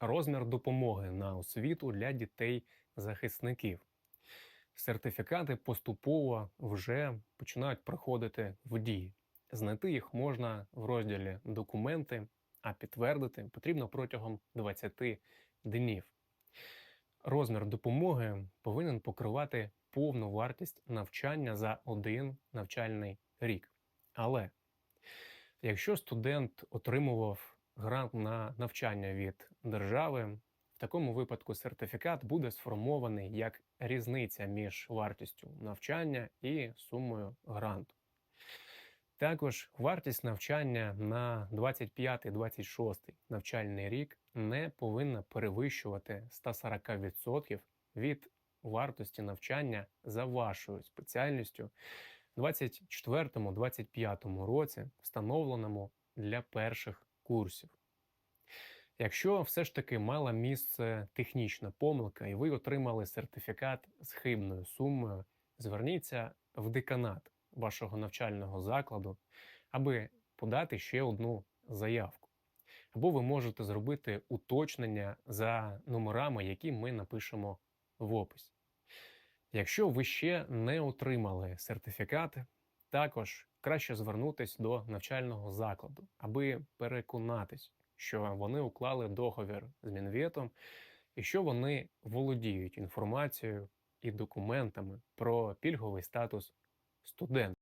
розмір допомоги на освіту для дітей-захисників. Сертифікати поступово вже починають приходити в дії. Знайти їх можна в розділі Документи, а підтвердити потрібно протягом 20 днів. Розмір допомоги повинен покривати повну вартість навчання за один навчальний рік. Але якщо студент отримував грант на навчання від держави, в такому випадку сертифікат буде сформований як різниця між вартістю навчання і сумою гранту. Також вартість навчання на 25-26 навчальний рік не повинна перевищувати 140% від вартості навчання за вашою спеціальністю в 24-25 році, встановленому для перших курсів. Якщо все ж таки мала місце технічна помилка і ви отримали сертифікат з хибною сумою, зверніться в деканат вашого навчального закладу, аби подати ще одну заявку. Або ви можете зробити уточнення за номерами, які ми напишемо в описі. Якщо ви ще не отримали сертифікат, також краще звернутись до навчального закладу, аби переконатись, що вони уклали договір з Мінвєтом і що вони володіють інформацією і документами про пільговий статус студента.